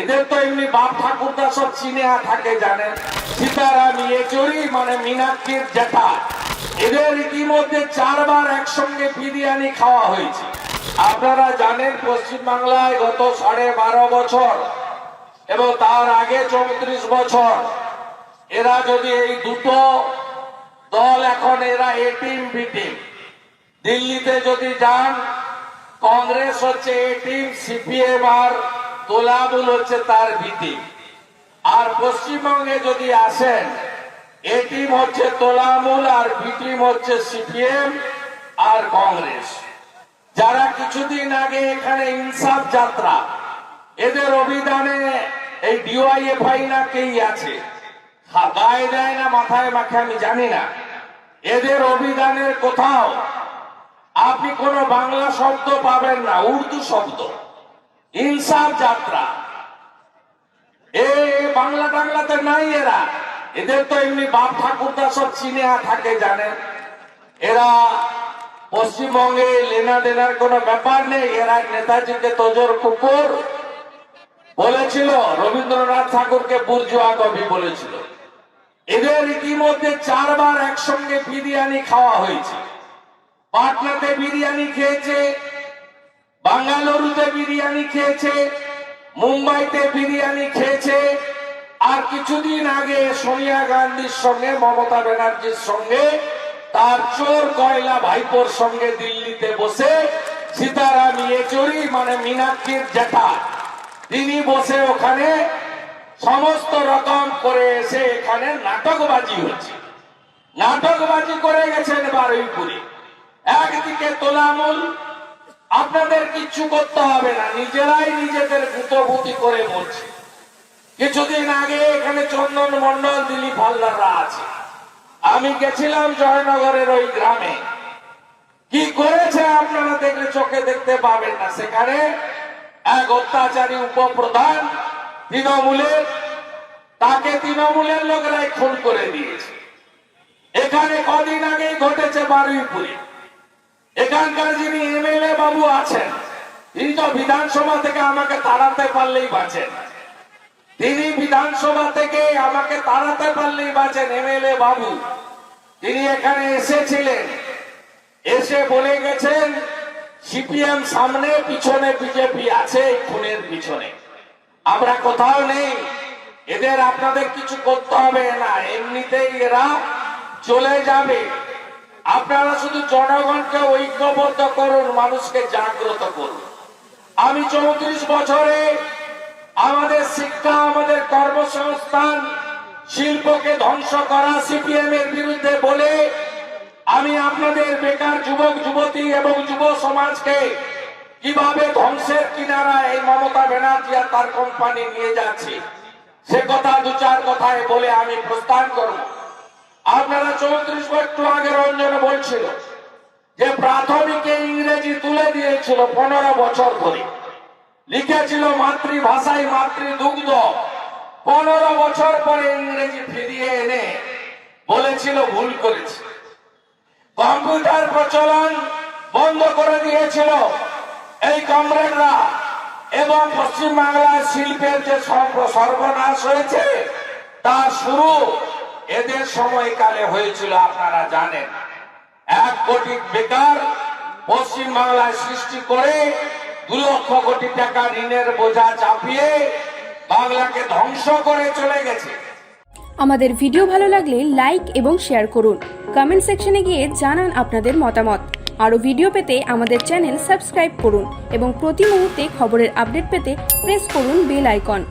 এদের তো এমনি বাপ ঠাকুরদা সব চিনে থাকে জানেন সীতারাম ইয়েচুরি মানে মীনাক্ষীর জ্যাঠা। এদের ইতিমধ্যে চারবার একসঙ্গে বিরিয়ানি খাওয়া হয়েছে। আপনারা জানেন, পশ্চিমবাংলায় গত সাড়ে বারো বছর এবং তার আগে চৌত্রিশ বছর, এরা যদি এই দুটো দল এখন এরা এ টিম বি টিম দিল্লিতে যদি যান, কংগ্রেস হচ্ছে এ টিম সিপিএম আর তোলামুল হচ্ছে তার ভীতি। আর পশ্চিমবঙ্গে যদি আসেন এ টিম হচ্ছে তোলামুল আর বি টিম হচ্ছে সিপিএম আর কংগ্রেস। যারা কিছুদিন আগে এখানে ইনসাফ যাত্রা, এদের অভিধানে এই ডিওয়াইএফআই না কেই আছে? গায়ে দেয় না, মাথায় মাখে, আমি জানি না। এদের অভিধানের কোথাও আপনি কোন বাংলা শব্দ পাবেন না, উর্দু শব্দ। ইনসাফ যাত্রা। এ বাংলা টাংলাতে নাই এরা। এদের তো এমনি বাপ ঠাকুরদা সব চিনে থাকে জানেন এরা পশ্চিমবঙ্গে লেনা দেনার কোনো ব্যাপার নেই, এরা নেতাজিকে তোজর কুকুর বলেছিল, রবীন্দ্রনাথ ঠাকুরকে বুর্জুয়া কবি বলেছিল। এদের ইতিমধ্যে চারবার একসঙ্গে বিরিয়ানি খাওয়া হয়েছে। পাটনাতে বিরিয়ানি খেয়েছে বাঙ্গালুরুতে বিরিয়ানি খেয়েছে, মুম্বাইতে বিরিয়ানি খেয়েছে, আর কিছুদিন আগে সোনিয়া গান্ধীর সঙ্গে, মমতা ব্যানার্জির সঙ্গে, তার চোর কয়লা ভাইপোর সঙ্গে দিল্লিতে বসে সীতারাম ইয়েচুরি মানে মীনাক্ষীর জেঠা তিনি বসে ওখানে সমস্ত রকম করে এসে এখানে নাটকবাজি হচ্ছে। নাটকবাজি করে গেছেন বারুইপুরে। একদিকে তোলামূল আপনাদের কিচ্ছু করতে হবে না। নিজেরাই নিজেদের ভূতভূতি করে মরছে। কিছুদিন আগে এখানে চন্দন মন্ডল দিলীপ হালদাররা আছে। আমি গেছিলাম জয়নগরের ওই গ্রামে। কি করেছে আপনারা দেখলে চোখে দেখতে পাবেন না। সেখানে এক অত্যাচারী উপপ্রধান তৃণমূলের তাকে তৃণমূলের লোকেরাই খুন করে দিয়েছে। এখানে কদিন আগেই ঘটেছে বারুইপুরে। এখানকার যিনি এমএলএ বাবু আছেন, তিনি তো বিধানসভা থেকে আমাকে তাড়াতে পারলেই বাঁচেন তিনি বিধানসভা থেকে আমাকে তাড়াতে পারলেই বাঁচেন এমএলএ বাবু। তিনি এখানে এসেছিলেন, এসে বলে গেছেন, সিপিএম সামনে, পিছনে বিজেপি আছে, খুনের পিছনে। আমরা কোথাও নেই, এদের আপনাদের কিছু করতে হবে না, এমনিতেই এরা চলে যাবে। আপনারা শুধু জনগণকে ঐক্যবদ্ধ করুন, মানুষকে জাগ্রত করুন। আমি চৌত্রিশ বছরে আমাদের শিক্ষা, আমাদের কর্মসংস্থান শিল্পকে ধ্বংস করা সিপিএম এর বিরুদ্ধে বলে আমি আপনাদের বেকার যুবক, যুবতী এবং যুব সমাজকে কীভাবে ধ্বংসের কিনারা এই মমতা ব্যানার্জি আর তার কোম্পানি নিয়ে যাচ্ছে, সে কথা দু চার কথায় বলে আমি প্রস্থান করব। আপনারা চৌত্রিশ একটু আগে রঞ্জন বলছিল যে প্রাথমিকে ইংরেজি তুলে দিয়েছিল পনেরো বছর ধরে। লিখেছিল মাতৃভাষায় মাতৃদুগ্ধ। পনেরো বছর পরে ইংরেজি ফিরিয়ে এনে বলেছিল ভুল করেছে। কম্পিউটার প্রচলন বন্ধ করে দিয়েছিল এই কমরেডরা এবং পশ্চিমবাংলার শিল্পের যে সর্ব- সর্বনাশ হয়েছে তার শুরু এদের সময়কালে হয়েছিল, আপনারা জানেন, এক কোটি বেকার পশ্চিম বাংলায় সৃষ্টি করে দু লক্ষ কোটি টাকা ঋণের বোঝা চাপিয়ে বাংলাকে ধ্বংস করে চলে গেছে। আমাদের ভিডিও ভালো লাগলে লাইক এবং শেয়ার করুন। কমেন্ট সেকশনে গিয়ে জানান আপনাদের মতামত। আরও ভিডিও পেতে আমাদের চ্যানেল সাবস্ক্রাইব করুন এবং প্রতি মুহূর্তে খবরের আপডেট পেতে প্রেস করুন বেল আইকন।